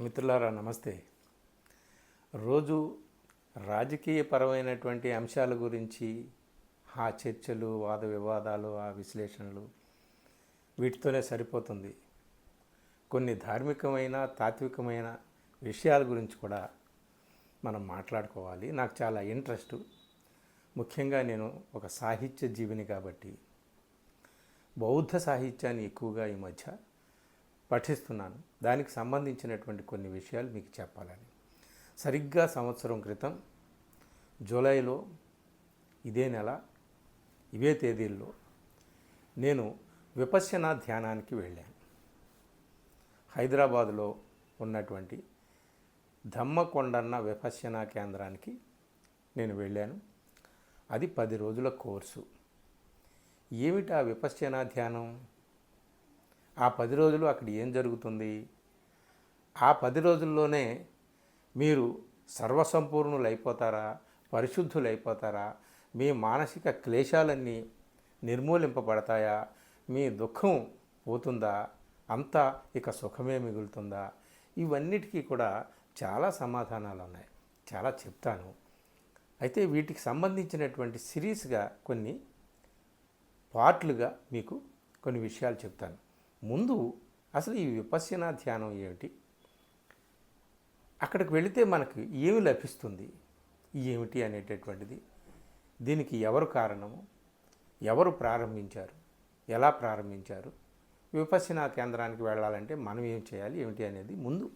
మిత్రులారా నమస్తే. రోజు రాజకీయపరమైనటువంటి అంశాల గురించి ఆ చర్చలు వాద వివాదాలు ఆ విశ్లేషణలు వీటితోనే సరిపోతుంది. కొన్ని ధార్మికమైన తాత్వికమైన విషయాల గురించి కూడా మనం మాట్లాడుకోవాలి. నాకు చాలా ఇంట్రెస్ట్. ముఖ్యంగా నేను ఒక సాహిత్య జీవిని కాబట్టి బౌద్ధ సాహిత్యాన్ని ఎక్కువగా ఈ మధ్య పఠిస్తున్నాను. దానికి సంబంధించినటువంటి కొన్ని విషయాలు మీకు చెప్పాలని. సరిగ్గా సంవత్సరం క్రితం జూలైలో ఇదే నెల ఇవే తేదీల్లో నేను విపశ్యన ధ్యానానికి వెళ్ళాను. హైదరాబాదులో ఉన్నటువంటి ధమ్మకొండన్న విపశ్యన కేంద్రానికి నేను వెళ్ళాను. అది పది రోజుల కోర్సు. ఏమిటి ఆ విపశ్యన ధ్యానం? ఆ పది రోజులు అక్కడ ఏం జరుగుతుంది? ఆ పది రోజుల్లోనే మీరు సర్వసంపూర్ణులు అయిపోతారా పరిశుద్ధులు అయిపోతారా మీ మానసిక క్లేశాలన్నీ నిర్మూలింపబడతాయా? మీ దుఃఖం పోతుందా? అంతా ఇక సుఖమే మిగులుతుందా? ఇవన్నిటికీ కూడా చాలా సమాధానాలు ఉన్నాయి చాలా చెప్తాను. అయితే వీటికి సంబంధించినటువంటి సిరీస్గా కొన్ని పార్ట్లుగా మీకు కొన్ని విషయాలు చెప్తాను. ముందు అసలు ఈ విపశ్యన ధ్యానం ఏమిటి? అక్కడికి వెళితే మనకు ఏమి లభిస్తుంది? ఏమిటి అనేటటువంటిది. దీనికి ఎవరు కారణము? ఎవరు ప్రారంభించారు? ఎలా ప్రారంభించారు? విపశ్యన కేంద్రానికి వెళ్ళాలంటే మనం ఏం చేయాలి? ఏమిటి అనేది ముందు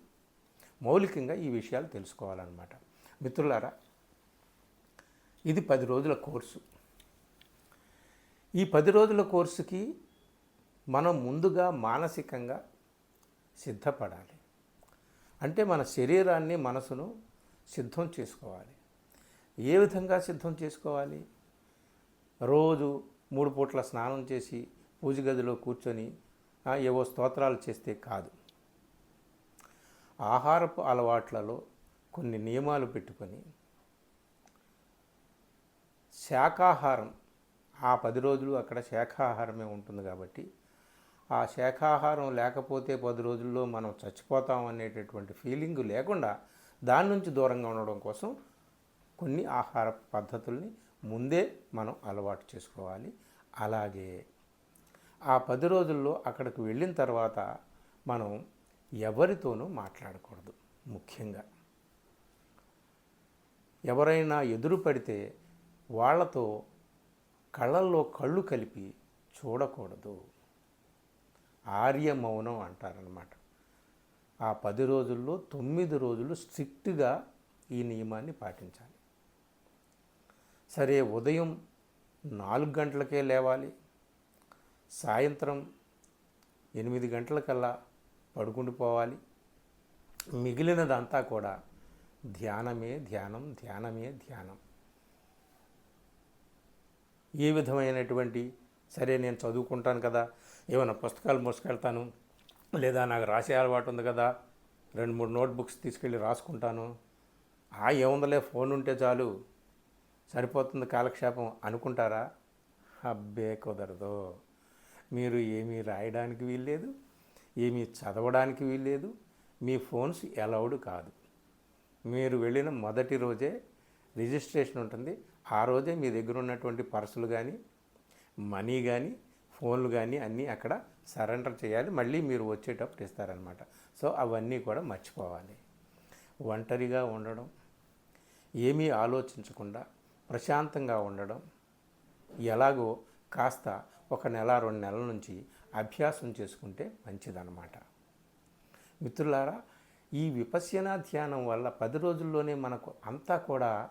మౌలికంగా ఈ విషయాలు తెలుసుకోవాలన్నమాట. మిత్రులారా ఇది పది రోజుల కోర్సు. ఈ పది రోజుల కోర్సుకి మనం ముందుగా మానసికంగా సిద్ధపడాలి. అంటే మన శరీరాన్ని మనసును సిద్ధం చేసుకోవాలి. ఏ విధంగా సిద్ధం చేసుకోవాలి? రోజు మూడు పూట్ల స్నానం చేసి పూజ గదిలో కూర్చొని ఏవో స్తోత్రాలు చేస్తే కాదు. ఆహారపు అలవాట్లలో కొన్ని నియమాలు పెట్టుకొని శాకాహారం ఆ పది రోజులు అక్కడ శాఖాహారమే ఉంటుంది కాబట్టి ఆ శాఖాహారం లేకపోతే పది రోజుల్లో మనం చచ్చిపోతాం అనేటటువంటి ఫీలింగ్ లేకుండా దాని నుంచి దూరంగా ఉండడం కోసం కొన్ని ఆహార పద్ధతుల్ని ముందే మనం అలవాటు చేసుకోవాలి. అలాగే ఆ పది రోజుల్లో అక్కడికి వెళ్ళిన తర్వాత మనం ఎవరితోనూ మాట్లాడకూడదు ముఖ్యంగా. ఎవరైనా ఎదురు పడితే వాళ్ళతో కళ్ళల్లో కళ్ళు కలిపి చూడకూడదు. ఆర్య మౌనం అంటారనమాట. ఆ పది రోజుల్లో తొమ్మిది రోజులు స్ట్రిక్ట్గా ఈ నియమాన్ని పాటించాలి. సరే ఉదయం నాలుగు గంటలకే లేవాలి. సాయంత్రం ఎనిమిది గంటలకల్లా పడుకుండిపోవాలి మిగిలినదంతా కూడా ధ్యానమే ధ్యానం ధ్యానమే ధ్యానం. ఏ విధమైనటువంటి సరే నేను చదువుకుంటాను కదా ఏమైనా పుస్తకాలు మోసుకెళ్తాను లేదా నాకు రాసే అలవాటు ఉంది కదా రెండు మూడు నోట్బుక్స్ తీసుకెళ్ళి రాసుకుంటాను. ఆ ఏముందలే ఫోన్ ఉంటే చాలు. సరిపోతుంది కాలక్షేపం అనుకుంటారా? అబ్బే కుదరదు. మీరు ఏమీ రాయడానికి వీల్లేదు ఏమీ చదవడానికి వీల్లేదు మీ ఫోన్స్ అలౌడ్ కాదు. మీరు వెళ్ళిన మొదటి రోజే రిజిస్ట్రేషన్ ఉంటుంది. ఆ రోజే మీ దగ్గర ఉన్నటువంటి పర్సులు కానీ మనీ కానీ ఫోన్లు కానీ అన్నీ అక్కడ సరెండర్ చేయాలి. మళ్ళీ మీరు వచ్చేటప్పుడు ఇస్తారనమాట సో అవన్నీ కూడా మర్చిపోవాలి. ఒంటరిగా ఉండడం ఏమీ ఆలోచించకుండా ప్రశాంతంగా ఉండడం ఎలాగో కాస్త ఒక నెల రెండు నెలల నుంచి అభ్యాసం చేసుకుంటే మంచిదన్నమాట. మిత్రులారా ఈ విపశ్యన ధ్యానం వల్ల పది రోజుల్లోనే మనకు అంతా కూడా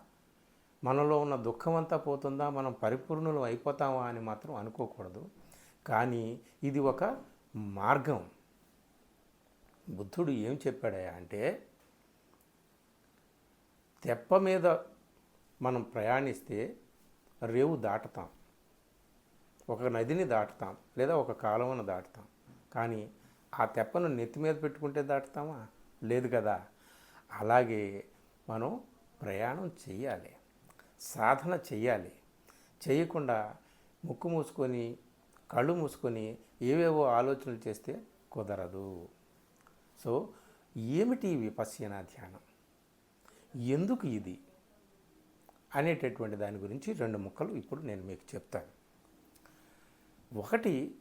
మనలో ఉన్న దుఃఖం అంతా పోతుందా? మనం పరిపూర్ణులు అయిపోతామా అని మాత్రం అనుకోకూడదు. కానీ ఇది ఒక మార్గం. బుద్ధుడు ఏం చెప్పాడయా అంటే తెప్ప మీద మనం ప్రయాణిస్తే రేవు దాటుతాం. ఒక నదిని దాటుతాం లేదా ఒక కాలువను దాటుతాం. కానీ ఆ తెప్పను నెత్తి మీద పెట్టుకుంటే దాటుతామా? లేదు కదా. అలాగే మనం ప్రయాణం చెయ్యాలి. సాధన చెయ్యాలి. చేయకుండా ముక్కు మూసుకొని కళ్ళు మూసుకొని ఏవేవో ఆలోచనలు చేస్తే కుదరదు. సో ఏమిటి విపశ్యన ధ్యానం? ఎందుకు ఇది? అనేటటువంటి దాని గురించి రెండు ముక్కలు ఇప్పుడు నేను మీకు చెప్తాను. ఒకటి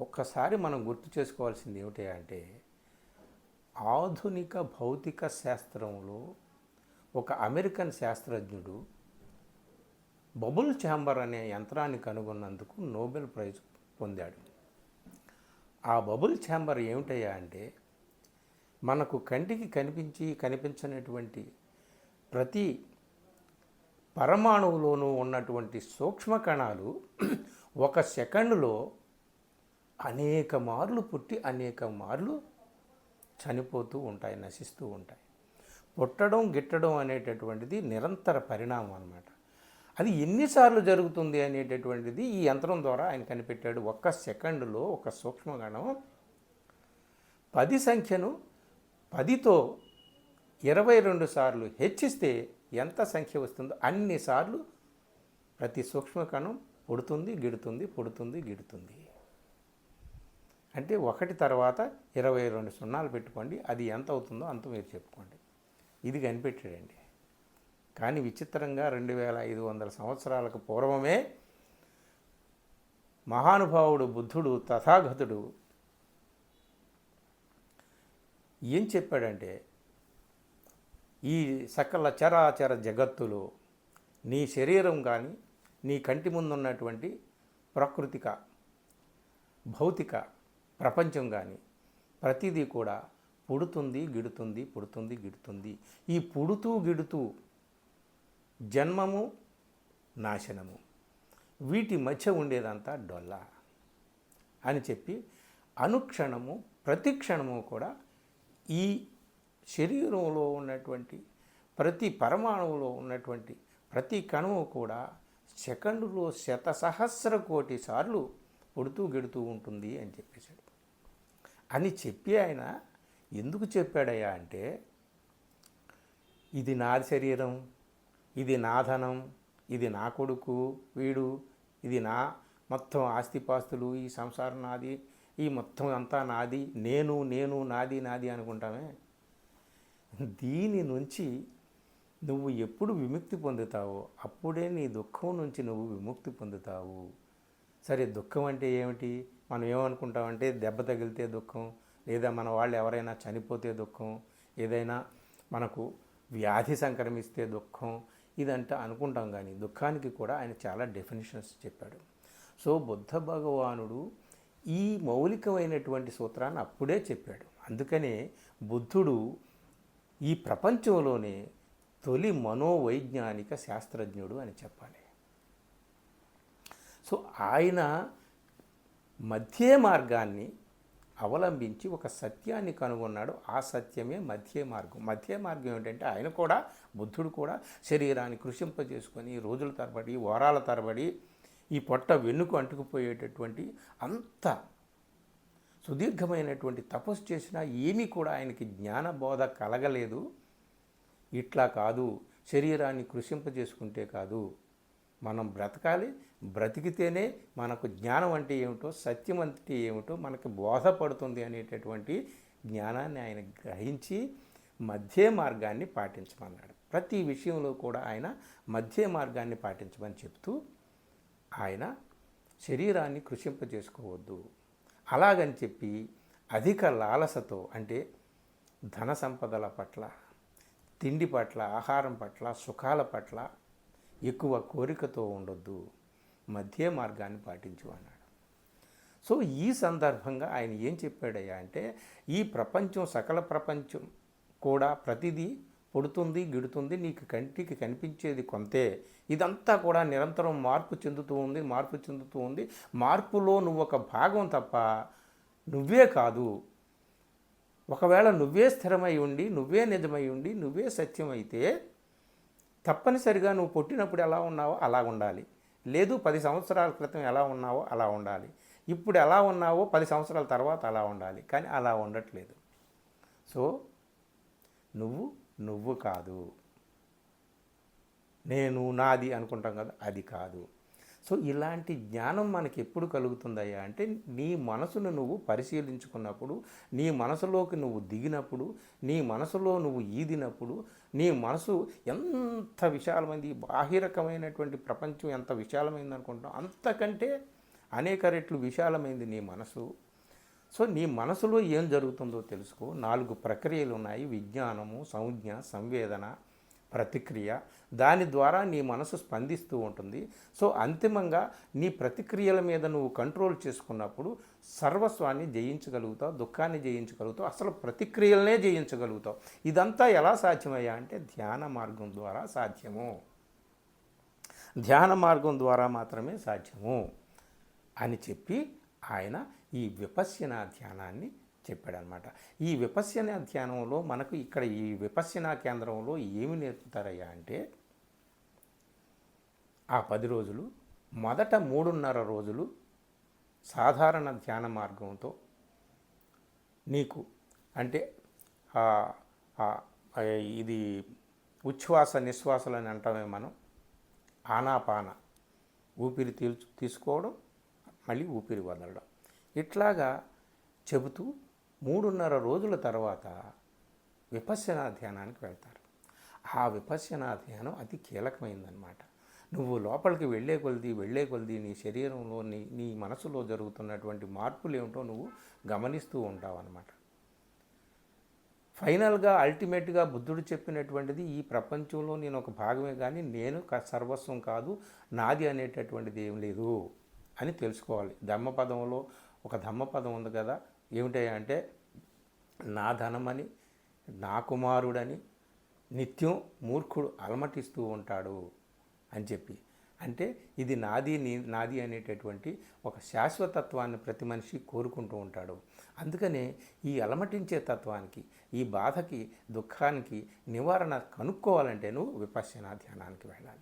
ఒక్కసారి మనం గుర్తు చేసుకోవాల్సింది ఏమిటి అంటే ఆధునిక భౌతిక శాస్త్రంలో ఒక అమెరికన్ శాస్త్రజ్ఞుడు బబుల్ ఛాంబర్ అనే యంత్రాన్ని కనుగొన్నందుకు నోబెల్ ప్రైజ్ పొందాడు. ఆ బబుల్ ఛాంబర్ ఏమిటయ్యా అంటే మనకు కంటికి కనిపించి కనిపించనటువంటి ప్రతి పరమాణువులోనూ ఉన్నటువంటి సూక్ష్మ కణాలు ఒక సెకండ్లో అనేక మార్లు పుట్టి అనేక మార్లు చనిపోతూ ఉంటాయి నశిస్తూ ఉంటాయి. పుట్టడం గిట్టడం అనేటటువంటిది నిరంతర పరిణామం అన్నమాట. అది ఎన్నిసార్లు జరుగుతుంది అనేటటువంటిది ఈ యంత్రం ద్వారా ఆయన కనిపెట్టాడు. ఒక్క సెకండ్లో ఒక సూక్ష్మగణం పది సంఖ్యను పదితో ఇరవై రెండు సార్లు హెచ్చిస్తే ఎంత సంఖ్య వస్తుందో అన్నిసార్లు ప్రతి సూక్ష్మకణం పుడుతుంది గిడుతుంది పుడుతుంది గిడుతుంది. అంటే ఒకటి తర్వాత ఇరవై రెండు సున్నాలు పెట్టుకోండి. అది ఎంత అవుతుందో అంత మీరు చెప్పుకోండి. ఇది కనిపెట్టాడండి. కానీ విచిత్రంగా రెండు వేల ఐదు వందల సంవత్సరాలకు పూర్వమే మహానుభావుడు బుద్ధుడు తథాగతుడు ఏం చెప్పాడంటే ఈ సకల చరాచర జగత్తులో నీ శరీరం కానీ నీ కంటి ముందున్నటువంటి ప్రాకృతిక భౌతిక ప్రపంచం కానీ ప్రతిదీ కూడా పుడుతుంది గిడుతుంది పుడుతుంది గిడుతుంది. ఈ పుడుతూ గిడుతూ జన్మము నాశనము. వీటి మధ్య ఉండేదంతా డొల్ల అని చెప్పి అనుక్షణము ప్రతి క్షణము కూడా ఈ శరీరంలో ఉన్నటువంటి ప్రతి పరమాణువులో ఉన్నటువంటి ప్రతి కణము కూడా సెకండులో శత సహస్ర కోటి సార్లు పుడుతూ గెడుతూ ఉంటుంది అని చెప్పేశాడు. అని చెప్పి ఆయన ఎందుకు చెప్పాడయ్యా అంటే ఇది నా శరీరం. ఇది నా ధనం ఇది నా కొడుకు వీడు ఇది నా మొత్తం ఆస్తిపాస్తులు ఈ సంసారం నాది ఈ మొత్తం అంతా నాది నేను నేను నాది నాది అనుకుంటామే. దీని నుంచి నువ్వు ఎప్పుడు విముక్తి పొందుతావో అప్పుడే నీ దుఃఖం నుంచి నువ్వు విముక్తి పొందుతావు. సరే దుఃఖం అంటే ఏమిటి? మనం ఏమనుకుంటామంటే దెబ్బ తగిలితే దుఃఖం లేదా మన వాళ్ళు ఎవరైనా చనిపోతే దుఃఖం ఏదైనా మనకు వ్యాధి సంక్రమిస్తే దుఃఖం ఇదంటే అనుకుంటాం కానీ దుఃఖానికి కూడా ఆయన చాలా డెఫినేషన్స్ చెప్పాడు. సో బుద్ధ భగవానుడు ఈ మౌలికమైనటువంటి సూత్రాన్ని అప్పుడే చెప్పాడు. అందుకనే బుద్ధుడు ఈ ప్రపంచంలోనే తొలి మనోవైజ్ఞానిక శాస్త్రజ్ఞుడు అని చెప్పాలి. సో ఆయన మధ్య మార్గాన్ని అవలంబించి ఒక సత్యాన్ని కనుగొన్నాడు. ఆ సత్యమే మధ్య మార్గం. మధ్య మార్గం ఏంటంటే ఆయన కూడా బుద్ధుడు కూడా శరీరాన్ని కృషింపజేసుకొని రోజుల తరబడి వారాల తరబడి ఈ పొట్ట వెన్నుకు అంటుకుపోయేటటువంటి అంత సుదీర్ఘమైనటువంటి తపస్సు చేసినా ఏమీ కూడా ఆయనకి జ్ఞానబోధ కలగలేదు. ఇట్లా కాదు. శరీరాన్ని కృషింపజేసుకుంటే కాదు. మనం బ్రతకాలి. బ్రతికితేనే మనకు జ్ఞానం అంటే ఏమిటో సత్యం అంటే ఏమిటో మనకు బోధపడుతుంది అనేటటువంటి జ్ఞానాన్ని ఆయన గ్రహించి మధ్య మార్గాన్ని పాటించమన్నాడు. ప్రతి విషయంలో కూడా ఆయన మధ్య మార్గాన్ని పాటించమని చెప్తూ ఆయన శరీరాన్ని కృషింపజేసుకోవద్దు. అలాగని చెప్పి అధిక లాలసతో అంటే ధన సంపదల పట్ల తిండి పట్ల ఆహారం పట్ల సుఖాల పట్ల ఎక్కువ కోరికతో ఉండొద్దు. మధ్య మార్గాన్ని పాటించు అన్నాడు. సో ఈ సందర్భంగా ఆయన ఏం చెప్పాడయ్యా అంటే ఈ ప్రపంచం సకల ప్రపంచం కూడా ప్రతిదీ పుడుతుంది గిడుతుంది నీకు కంటికి కనిపించేది కొంతే. ఇదంతా కూడా నిరంతరం మార్పు చెందుతూ ఉంది మార్పు చెందుతూ ఉంది. మార్పులో నువ్వు ఒక భాగం తప్ప నువ్వే కాదు. ఒకవేళ నువ్వే స్థిరమై ఉండి నువ్వే నిజమై ఉండి నువ్వే సత్యమైతే తప్పనిసరిగా నువ్వు పుట్టినప్పుడు ఎలా ఉన్నావో అలా ఉండాలి. లేదు పది సంవత్సరాల క్రితం ఎలా ఉన్నావో అలా ఉండాలి. ఇప్పుడు ఎలా ఉన్నావో పది సంవత్సరాల తర్వాత అలా ఉండాలి. కానీ అలా ఉండట్లేదు. సో నువ్వు నువ్వు కాదు. నేను నాది అనుకుంటాం కదా అది కాదు. సో ఇలాంటి జ్ఞానం మనకి ఎప్పుడు కలుగుతుందయ్యా? అంటే నీ మనసును నువ్వు పరిశీలించుకున్నప్పుడు నీ మనసులోకి నువ్వు దిగినప్పుడు నీ మనసులో నువ్వు ఈదినప్పుడు నీ మనసు ఎంత విశాలమైంది బాహిరకమైనటువంటి ప్రపంచం ఎంత విశాలమైంది అనుకుంటాం అంతకంటే అనేక రెట్లు విశాలమైంది నీ మనసు. సో నీ మనసులో ఏం జరుగుతుందో తెలుసుకో. నాలుగు ప్రక్రియలు ఉన్నాయి. విజ్ఞానము సంజ్ఞ సంవేదన. ప్రతిక్రియ. దాని ద్వారా నీ మనసు స్పందిస్తూ ఉంటుంది. సో అంతిమంగా నీ ప్రతిక్రియల మీద నువ్వు కంట్రోల్ చేసుకున్నప్పుడు సర్వస్వాన్ని జయించగలుగుతావు దుఃఖాన్ని జయించగలుగుతావు అసలు ప్రతిక్రియలనే జయించగలుగుతావు. ఇదంతా ఎలా సాధ్యమయ్యా అంటే ధ్యాన మార్గం ద్వారా సాధ్యము. ధ్యాన మార్గం ద్వారా మాత్రమే సాధ్యము అని చెప్పి ఆయన ఈ విపశ్యన ధ్యానాన్ని చెప్పాడనమాట. ఈ విపశ్యన ధ్యానంలో మనకు ఇక్కడ ఈ విపశ్యన కేంద్రంలో ఏమి నేర్పుతారయ్యా అంటే ఆ పది రోజులు మొదట మూడున్నర రోజులు సాధారణ ధ్యాన మార్గంతో నీకు అంటే ఇది ఉచ్ఛ్వాస నిశ్వాసలు అని అంటామే మనం ఆనాపాన ఊపిరి తీల్చు తీసుకోవడం మళ్ళీ ఊపిరి వదలడం. ఇట్లాగా చెబుతూ మూడున్నర రోజుల తర్వాత విపశ్యనా ధ్యానానికి వెళ్తారు. ఆ విపశ్యనా ధ్యానం అతి కీలకమైందనమాట నువ్వు లోపలికి వెళ్ళే కొలిది వెళ్ళే కొలిది నీ శరీరంలో నీ నీ మనసులో జరుగుతున్నటువంటి మార్పులు ఏమిటో నువ్వు గమనిస్తూ ఉంటావు అనమాట ఫైనల్గా అల్టిమేట్గా బుద్ధుడు చెప్పినటువంటిది ఈ ప్రపంచంలో నేను ఒక భాగమే కానీ నేను సర్వస్వం కాదు నాది అనేటటువంటిది ఏం లేదు అని తెలుసుకోవాలి. ధమ్మపదంలో ఒక ధమ్మపదం ఉంది కదా ఏమిటయ్యా అంటే నా ధనమని నా కుమారుడని నిత్యం మూర్ఖుడు అలమటిస్తూ ఉంటాడు అని చెప్పి. అంటే ఇది నాది నీ నాది అనేటటువంటి ఒక శాశ్వతత్వాన్ని ప్రతి మనిషి కోరుకుంటూ ఉంటాడు. అందుకనే ఈ అలమటించే తత్వానికి ఈ బాధకి దుఃఖానికి నివారణ కనుక్కోవాలంటే నువ్వు విపశ్యనా ధ్యానానికి వెళ్ళాలి.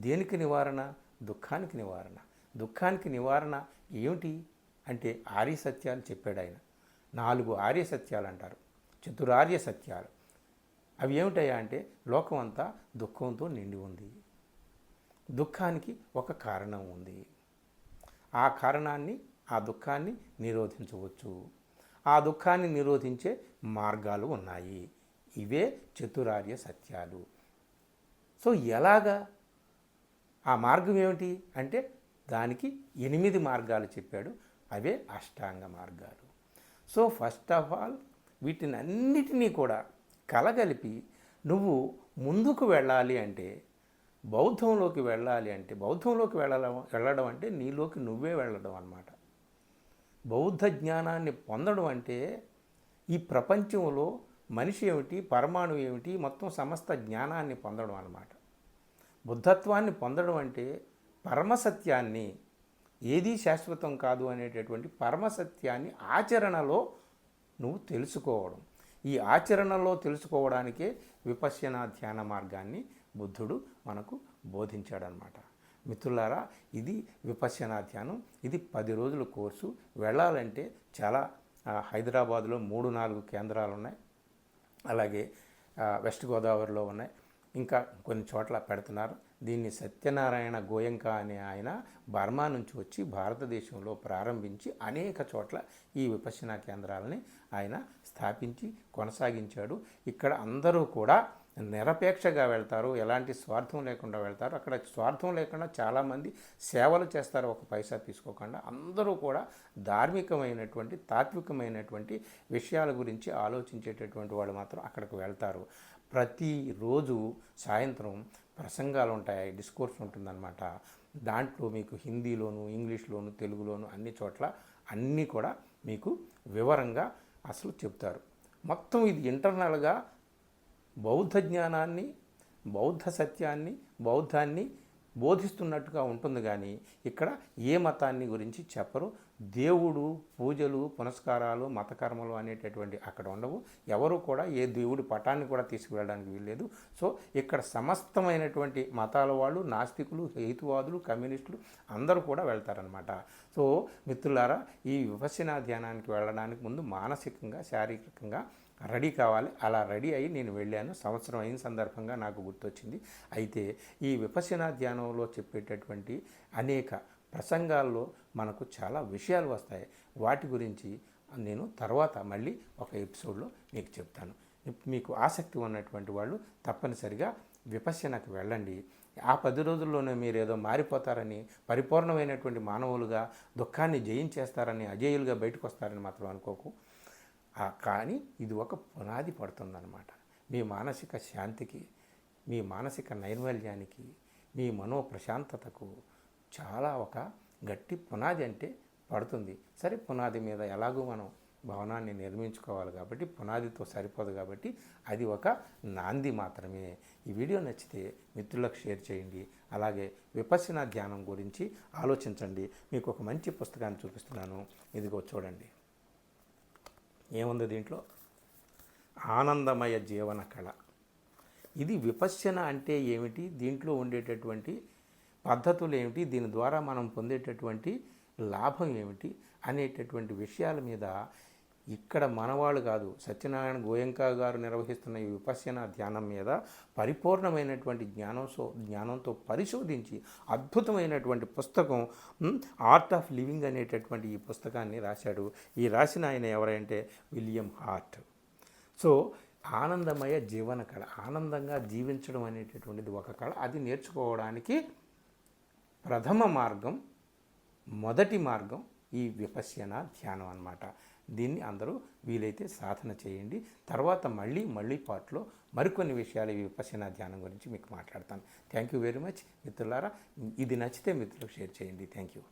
దేనికి నివారణ? దుఃఖానికి నివారణ. దుఃఖానికి నివారణ ఏమిటి? అంటే ఆర్య సత్యాలు చెప్పాడు ఆయన నాలుగు ఆర్య సత్యాలు అంటారు చతురార్య సత్యాలు. అవి ఏమిటయ్యా అంటే లోకం అంతా దుఃఖంతో నిండి ఉంది. దుఃఖానికి ఒక కారణం ఉంది. ఆ కారణాన్ని ఆ దుఃఖాన్ని నిరోధించవచ్చు. ఆ దుఃఖాన్ని నిరోధించే మార్గాలు ఉన్నాయి. ఇవే చతురార్య సత్యాలు. సో ఎలాగా? ఆ మార్గం ఏమిటి? అంటే దానికి ఎనిమిది మార్గాలు చెప్పాడు. అవే అష్టాంగ మార్గాలు. సో ఫస్ట్ ఆఫ్ ఆల్ వీటిని అన్నిటినీ కూడా కలగలిపి నువ్వు ముందుకు వెళ్ళాలి అంటే బౌద్ధంలోకి వెళ్ళాలి అంటే బౌద్ధంలోకి వెళ్ళడం వెళ్ళడం అంటే నీలోకి నువ్వే వెళ్ళడం అనమాట బౌద్ధ జ్ఞానాన్ని పొందడం అంటే ఈ ప్రపంచంలో మనిషి ఏమిటి పరమాణు ఏమిటి మొత్తం సమస్త జ్ఞానాన్ని పొందడం అన్నమాట. బుద్ధత్వాన్ని పొందడం అంటే పరమసత్యాన్ని ఏదీ శాశ్వతం కాదు అనేటటువంటి పరమసత్యాన్ని ఆచరణలో నువ్వు తెలుసుకోవడం. ఈ ఆచరణలో తెలుసుకోవడానికే విపశ్యన ధ్యాన మార్గాన్ని బుద్ధుడు మనకు బోధించాడనమాట. మిత్రులారా ఇది విపశ్యన ధ్యానం. ఇది పది రోజుల కోర్సు. వెళ్ళాలంటే చాలా హైదరాబాద్లో మూడు నాలుగు కేంద్రాలు ఉన్నాయి. అలాగే వెస్ట్ గోదావరిలో ఉన్నాయి. ఇంకా కొన్ని చోట్ల పెడుతున్నారు. దీన్ని సత్యనారాయణ గోయంక అనే ఆయన బర్మా నుంచి వచ్చి భారతదేశంలో ప్రారంభించి అనేక చోట్ల ఈ విపశ్యన కేంద్రాలని ఆయన స్థాపించి కొనసాగించాడు. ఇక్కడ అందరూ కూడా నిరపేక్షగా వెళ్తారు. ఎలాంటి స్వార్థం లేకుండా వెళ్తారు. అక్కడ స్వార్థం లేకుండా చాలామంది సేవలు చేస్తారు. ఒక పైసా తీసుకోకుండా అందరూ కూడా ధార్మికమైనటువంటి తాత్వికమైనటువంటి విషయాల గురించి ఆలోచించేటటువంటి వాళ్ళు మాత్రం అక్కడికి వెళ్తారు. ప్రతిరోజు సాయంత్రం ప్రసంగాలు ఉంటాయి డిస్కోర్స్ ఉంటుందన్నమాట. దాంట్లో మీకు హిందీలోను ఇంగ్లీష్లోను తెలుగులోను అన్ని చోట్ల అన్నీ కూడా మీకు వివరంగా అసలు చెప్తారు. మొత్తం ఇది ఇంటర్నల్గా బౌద్ధ జ్ఞానాన్ని బౌద్ధ సత్యాన్ని బౌద్ధాన్ని బోధిస్తున్నట్టుగా ఉంటుంది కానీ ఇక్కడ ఏ మతాన్ని గురించి చెప్పరు దేవుడు పూజలు పునస్కారాలు మతకర్మలు అనేటటువంటి అక్కడ ఉండవు. ఎవరు కూడా ఏ దేవుడి పటాన్ని కూడా తీసుకువెళ్ళడానికి వీల్లేదు. సో ఇక్కడ సమస్తమైనటువంటి మతాల వాళ్ళు నాస్తికులు హేతువాదులు కమ్యూనిస్టులు అందరూ కూడా వెళ్తారనమాట సో మిత్రులారా ఈ విపశ్యన ధ్యానానికి వెళ్ళడానికి ముందు మానసికంగా శారీరకంగా రెడీ కావాలి. అలా రెడీ అయ్యి నేను వెళ్ళాను. సంవత్సరం అయిన సందర్భంగా నాకు గుర్తొచ్చింది. అయితే ఈ విపశన ధ్యానంలో చెప్పేటటువంటి అనేక ప్రసంగాల్లో మనకు చాలా విషయాలు వస్తాయి. వాటి గురించి నేను తర్వాత మళ్ళీ ఒక ఎపిసోడ్లో మీకు చెప్తాను. మీకు ఆసక్తి ఉన్నటువంటి వాళ్ళు తప్పనిసరిగా విపశ్యనకు వెళ్ళండి. ఆ పది రోజుల్లోనే మీరు ఏదో మారిపోతారని పరిపూర్ణమైనటువంటి మానవులుగా దుఃఖాన్ని జయించేస్తారని అజేయులుగా బయటకు వస్తారని మాత్రం అనుకోకు. కానీ ఇది ఒక పునాది పడుతుందన్నమాట. మీ మానసిక శాంతికి మీ మానసిక నైర్మల్యానికి మీ మనో ప్రశాంతతకు చాలా ఒక గట్టి పునాది అంటే పడుతుంది. సరే పునాది మీద ఎలాగో మనం భవనాన్ని నిర్మించుకోవాలి కాబట్టి పునాదితో సరిపోదు కాబట్టి అది ఒక నాంది మాత్రమే. ఈ వీడియో నచ్చితే మిత్రులకు షేర్ చేయండి. అలాగే విపස්සన ధ్యానం గురించి ఆలోచించండి. మీకు ఒక మంచి పుస్తకాన్ని చూపిస్తున్నాను. ఇదిగో చూడండి. ఏముంది దీంట్లో? ఆనందమయ జీవన కళ. ఇది విపశ్యన అంటే ఏమిటి? దీంట్లో ఉండేటటువంటి పద్ధతులు ఏమిటి దీని ద్వారా మనం పొందేటటువంటి లాభం ఏమిటి? అనేటటువంటి విషయాల మీద ఇక్కడ మనవాళ్ళు కాదు సత్యనారాయణ గోయంకా గారు నిర్వహిస్తున్న ఈ విపశ్యన ధ్యానం మీద పరిపూర్ణమైనటువంటి జ్ఞానం సో జ్ఞానంతో పరిశోధించి అద్భుతమైనటువంటి పుస్తకం ఆర్ట్ ఆఫ్ లివింగ్ అనేటటువంటి ఈ పుస్తకాన్ని రాశాడు. ఈ రాసిన ఆయన ఎవరంటే విలియం హార్ట్. సో ఆనందమయ జీవన కళ ఆనందంగా జీవించడం అనేటటువంటిది ఒక కళ. అది నేర్చుకోవడానికి ప్రథమ మార్గం మొదటి మార్గం ఈ విపశ్యన ధ్యానం అన్నమాట. దీన్ని అందరూ వీలైతే సాధన చేయండి. తర్వాత మళ్ళీ మళ్ళీ పాటలో మరికొన్ని విషయాలు ఈ విపశ్యన ధ్యానం గురించి మీకు మాట్లాడతాను. థ్యాంక్ యూ వెరీ మచ్ మిత్రులారా. ఇది నచ్చితే మిత్రులకు షేర్ చేయండి. Thank you